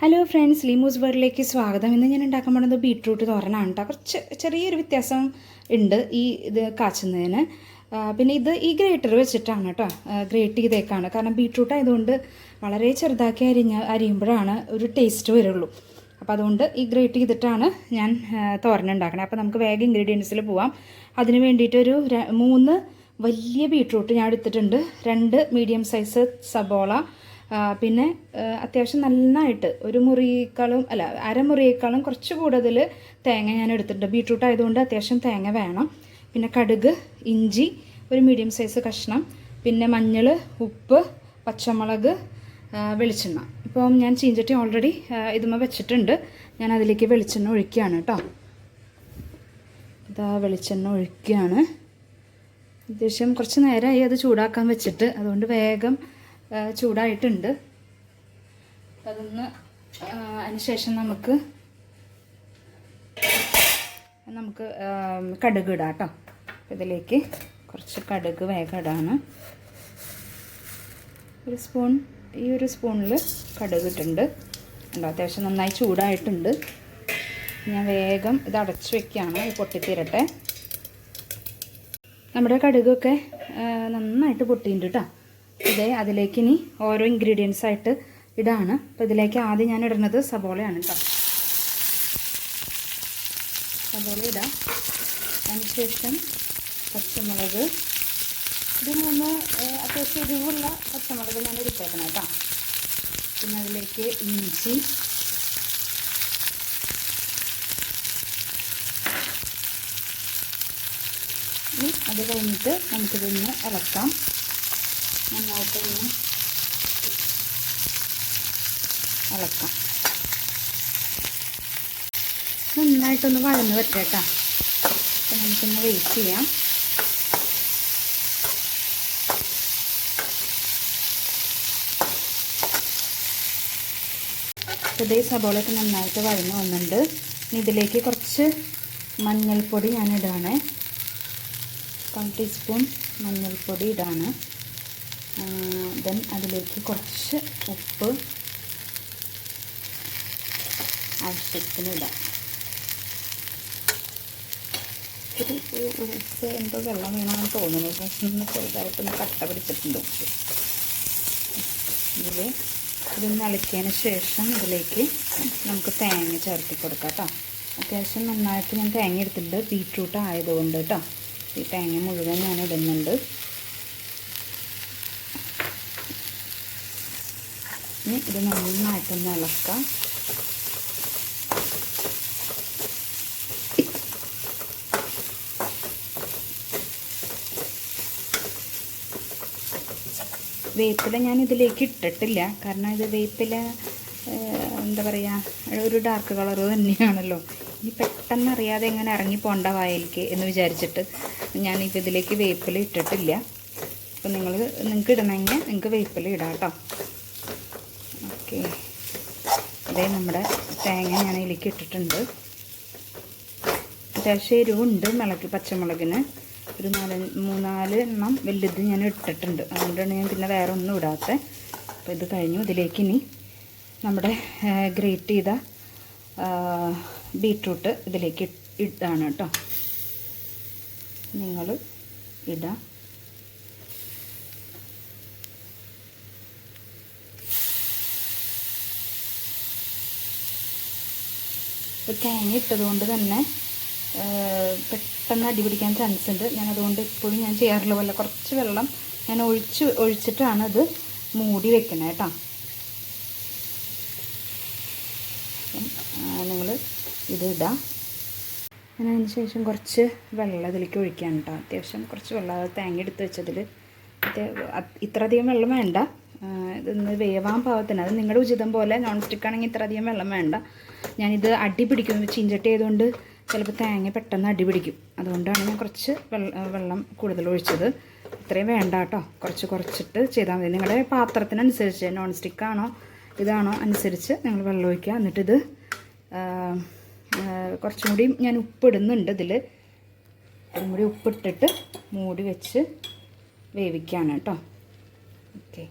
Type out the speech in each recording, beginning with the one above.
Hello friends ലിമൂസ് വേർഡിലേക്ക് സ്വാഗതം. ഇന്ന് ഞാൻ ഉണ്ടാക്കാൻ പോകുന്നത് ബീട്രൂട്ട് തോരനാണ് കേട്ടോ കുറച്ച് ചെറിയൊരു വ്യത്യാസം ഉണ്ട് ഈ ഇത് കാച്ചുന്നതിന്. പിന്നെ ഇത് ഈ ഗ്രേറ്റർ വെച്ചിട്ടാണ് കേട്ടോ ഗ്രേറ്റ് ചെയ്തേക്കാണ്. കാരണം ബീട്രൂട്ട് ആയതുകൊണ്ട് വളരെ ചെറുതാക്കി അരിഞ്ഞ അരിയുമ്പോഴാണ് ഒരു ടേസ്റ്റ് വരുള്ളൂ. അപ്പോൾ അതുകൊണ്ട് ഈ ഗ്രേറ്റ് ചെയ്തിട്ടാണ് ഞാൻ തോരൻ ഉണ്ടാക്കണത് അപ്പോൾ നമുക്ക് വേഗം ഇൻഗ്രീഡിയൻസിൽ പോവാം. അതിന് വേണ്ടിയിട്ടൊരു മൂന്ന് വലിയ ബീട്രൂട്ട് ഞാൻ എടുത്തിട്ടുണ്ട്. രണ്ട് മീഡിയം സൈസ് സബോള പിന്നെ അത്യാവശ്യം നന്നായിട്ട് ഒരു മുറിയേക്കാളും അല്ല അരമുറിയേക്കാളും കുറച്ച് കൂടുതൽ തേങ്ങ ഞാൻ എടുത്തിട്ടുണ്ട്. ബീട്രൂട്ട് ആയതുകൊണ്ട് അത്യാവശ്യം തേങ്ങ വേണം. പിന്നെ കടുക് ഇഞ്ചി ഒരു മീഡിയം സൈസ് കഷ്ണം. പിന്നെ മഞ്ഞൾ ഉപ്പ് പച്ചമുളക് വെളിച്ചെണ്ണ. ഇപ്പം ഞാൻ ചീഞ്ചട്ടി ഓൾറെഡി ഇതുമ്മ വെച്ചിട്ടുണ്ട്. ഞാൻ അതിലേക്ക് വെളിച്ചെണ്ണ ഒഴിക്കുകയാണ് കേട്ടോ. ഇതാ വെളിച്ചെണ്ണ ഒഴിക്കുകയാണ്. ഏകദേശം കുറച്ച് നേരമായി അത് ചൂടാക്കാൻ വെച്ചിട്ട്. അതുകൊണ്ട് വേഗം ചൂടായിട്ടുണ്ട്. അതൊന്ന് അതിനുശേഷം അതിന് ശേഷം നമുക്ക് നമുക്ക് കടുക് ഇടാം കേട്ടോ. ഇതിലേക്ക് കുറച്ച് കടുക് വേഗം ഇടാണ്. ഒരു സ്പൂൺ ഈ ഒരു സ്പൂണിൽ കടുക് ഇട്ടുണ്ട് ഉണ്ടോ അത്യാവശ്യം നന്നായി ചൂടായിട്ടുണ്ട്. ഞാൻ വേഗം ഇത് അടച്ചു വെക്കുകയാണ് പൊട്ടിത്തീരട്ടെ. നമ്മുടെ കടുകൊക്കെ നന്നായിട്ട് പൊട്ടിയിട്ടുണ്ട് കേട്ടോ. ഇതേ അതിലേക്ക് ഇനി ഓരോ ഇൻഗ്രീഡിയൻസ് ആയിട്ട് ഇടാണ് അപ്പോൾ ഇതിലേക്ക് ആദ്യം ഞാൻ ഇടുന്നത് സബോളയാണ് കേട്ടോ സബോള ഇടാം. അതിനുശേഷം പച്ചമുളക്. ഇത് മൂന്ന് അത്യാവശ്യം എരിവുള്ള പച്ചമുളക് ഞാൻ എടുത്തേക്കണം കേട്ടോ പിന്നെ അതിലേക്ക് ഇഞ്ചി. അത് കഴിഞ്ഞിട്ട് നമുക്കിതൊന്ന് ഇളക്കാം. നന്നായിട്ട് ഒന്ന് ഇളക്കാം നന്നായിട്ടൊന്ന് വഴന്ന് പറ്റേട്ടാ അപ്പം നമുക്കൊന്ന് വെയിറ്റ് ചെയ്യാം. ഇതേ സബോളയൊക്കെ നന്നായിട്ട് വഴന്ന് വന്നിട്ടുണ്ട്. ഇതിലേക്ക് കുറച്ച് മഞ്ഞൾപ്പൊടി ഞാൻ വൺ ടീസ്പൂൺ മഞ്ഞൾപ്പൊടി ഇടാണ്. ദെൻ അതിലേക്ക് കുറച്ച് ഉപ്പ് ആവശ്യത്തിന് ഇടാം. ഉപ്പ് എന്തോ വെള്ളം വീണമെന്ന് തോന്നുന്നു. ഒന്ന് ചെറുതായിട്ടൊന്ന് കട്ട പിടിച്ചിട്ടുണ്ട് ഉപ്പ്. ഇതിൽ ഇതൊന്ന് ഇളക്കിയതിന് ശേഷം ഇതിലേക്ക് നമുക്ക് തേങ്ങ ചേർത്തി കൊടുക്കാം കേട്ടോ. അത്യാവശ്യം നന്നായിട്ട് ഞാൻ തേങ്ങ എടുത്തിട്ടുണ്ട്. ബീറ്റ്റൂട്ട് ആയതുകൊണ്ട് കേട്ടോ. ഈ തേങ്ങ മുഴുവൻ ഞാൻ ഇടുന്നുണ്ട്. ഇനി ഇത് നന്നായിട്ടൊന്ന് ഇളക്കാം. വേപ്പില ഞാൻ ഇതിലേക്ക് ഇട്ടിട്ടില്ല. കാരണം ഇത് വേപ്പില എന്താ പറയുക ഒരു ഡാർക്ക് കളർ തന്നെയാണല്ലോ. ഇനി പെട്ടെന്ന് അറിയാതെ എങ്ങനെ ഇറങ്ങി വായലേക്ക് വായലിക്ക് എന്ന് വിചാരിച്ചിട്ട് ഞാൻ ഇപ്പം ഇതിലേക്ക് വേപ്പില ഇട്ടിട്ടില്ല. അപ്പോൾ നിങ്ങൾ നിങ്ങൾക്ക് ഇടണമെങ്കിൽ നിങ്ങൾക്ക് വേപ്പില ഇടാം കേട്ടോ ഓക്കെ. അതേ നമ്മുടെ തേങ്ങ ഞാൻ ഇതിലേക്ക് ഇട്ടിട്ടുണ്ട്. അത്യാവശ്യം എരിവുണ്ട് മുളക് പച്ചമുളകിന്. ഒരു നാല് മൂന്നാൽ എണ്ണം വലുത് ഞാൻ ഇട്ടിട്ടുണ്ട്. അതുകൊണ്ടാണ് ഞാൻ പിന്നെ വേറെ ഒന്നും ഇടാത്തത് അപ്പോൾ ഇത് കഴിഞ്ഞു. ഇതിലേക്ക് ഇനി നമ്മുടെ ഗ്രേറ്റ് ചെയ്ത ബീട്രൂട്ട് ഇതിലേക്ക് ഇടാണ് കേട്ടോ. നിങ്ങൾ ഇടാം. ഇപ്പോൾ തേങ്ങ ഇട്ടതുകൊണ്ട് തന്നെ ആ, പെട്ടെന്ന് അടിപിടിക്കാൻ ചാൻസ് ഉണ്ട്. ഞാൻ അതുകൊണ്ട് എപ്പോഴും ഞാൻ ചെയ്യാറുള്ള പോലെ കുറച്ച് വെള്ളം ഞാൻ ഒഴിച്ച് ഒഴിച്ചിട്ടാണ് ഇത് മൂടി വെക്കണേ കേട്ടോ നിങ്ങൾ ഇത് ഇടാം. ഞാൻ അതിന് ശേഷം കുറച്ച് വെള്ളം ഇതിലേക്ക് ഒഴിക്കാൻ കേട്ടോ അത്യാവശ്യം കുറച്ച് വെള്ളം അത് തേങ്ങ എടുത്ത് വെച്ചതിൽ ഇത്രയധികം വെള്ളം വേണ്ട. ഇതൊന്ന് വേവാൻ പാകത്തിന്. അത് നിങ്ങളുടെ ഉചിതം പോലെ നോൺ സ്റ്റിക്ക് ആണെങ്കിൽ ഇത്രയധികം വെള്ളം വേണ്ട. ഞാനിത് അടി പിടിക്കും. ചീഞ്ചട്ടി ആയതുകൊണ്ട് ചിലപ്പോൾ തേങ്ങ പെട്ടെന്ന് അടി പിടിക്കും. അതുകൊണ്ടാണ് ഞാൻ കുറച്ച് വെള്ളം കൂടുതൽ ഒഴിച്ചത്. ഇത്രയും വേണ്ട കേട്ടോ കുറച്ച് കുറച്ചിട്ട് ചെയ്താൽ മതി. നിങ്ങളുടെ പാത്രത്തിനനുസരിച്ച് നോൺ സ്റ്റിക്ക് ആണോ ഇതാണോ അനുസരിച്ച് നിങ്ങൾ വെള്ളം ഒഴിക്കുക. എന്നിട്ടിത് കുറച്ചും കൂടി ഞാൻ ഉപ്പിടുന്നുണ്ട് ഇതിൽ കുറച്ചും കൂടി ഉപ്പിട്ടിട്ട് മൂടി വെച്ച് വേവിക്കുകയാണ് കേട്ടോ ഓക്കെ.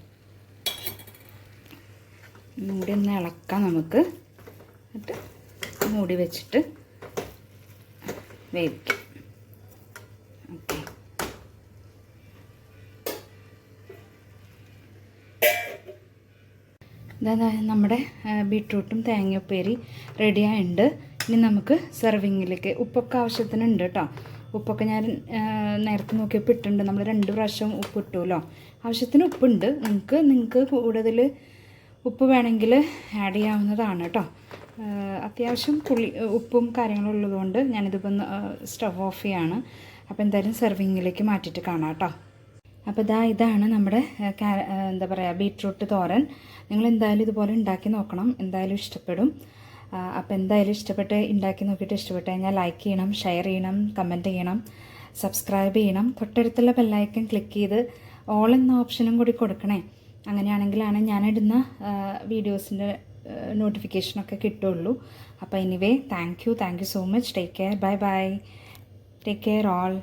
മൂടി ഒന്ന് ഇളക്കാം നമുക്ക്. എന്നിട്ട് മൂടി വെച്ചിട്ട് വേവിക്കാം. ഓക്കെ. നമ്മുടെ ബീട്രൂട്ടും തേങ്ങയുപ്പേരി റെഡിയായുണ്ട് ഇനി നമുക്ക് സെർവിങ്ങിലേക്ക് ഉപ്പൊക്കെ ആവശ്യത്തിനുണ്ട് കേട്ടോ ഉപ്പൊക്കെ ഞാൻ നേരത്തെ നോക്കിയപ്പോൾ ഇട്ടുണ്ട് നമ്മൾ രണ്ട് പ്രാവശ്യം ഉപ്പ് ഇട്ടുമല്ലോ ആവശ്യത്തിന് ഉപ്പുണ്ട്. നിങ്ങൾക്ക് നിങ്ങൾക്ക് കൂടുതൽ ഉപ്പ് വേണമെങ്കിൽ ആഡ് ചെയ്യാവുന്നതാണ് കേട്ടോ. അത്യാവശ്യം പുളി ഉപ്പും കാര്യങ്ങളും ഉള്ളതുകൊണ്ട് ഞാനിതിപ്പം സ്റ്റവ് ഓഫ് ചെയ്യാണ്. അപ്പോൾ എന്തായാലും സെർവിങ്ങിലേക്ക് മാറ്റിയിട്ട് കാണാം കേട്ടോ. അപ്പോൾ ഇതാ ഇതാണ് നമ്മുടെ എന്താ പറയുക ബീട്രൂട്ട് തോരൻ. നിങ്ങൾ എന്തായാലും ഇതുപോലെ ഉണ്ടാക്കി നോക്കണം. എന്തായാലും ഇഷ്ടപ്പെടും. അപ്പോൾ എന്തായാലും ഇഷ്ടപ്പെട്ട് ഉണ്ടാക്കി നോക്കിയിട്ട് ഇഷ്ടപ്പെട്ട് കഴിഞ്ഞാൽ ലൈക്ക് ചെയ്യണം ഷെയർ ചെയ്യണം കമന്റ് ചെയ്യണം സബ്സ്ക്രൈബ് ചെയ്യണം. തൊട്ടടുത്തുള്ള ബെല്ലൈക്കൻ ക്ലിക്ക് ചെയ്ത് ഓൾ എന്ന ഓപ്ഷനും കൂടി കൊടുക്കണേ. അങ്ങനെയാണെങ്കിലാണ് ഞാനിടുന്ന വീഡിയോസിന്റെ നോട്ടിഫിക്കേഷനൊക്കെ കിട്ടുള്ളൂ. അപ്പോൾ anyway thank you thank you so much take care bye bye take care all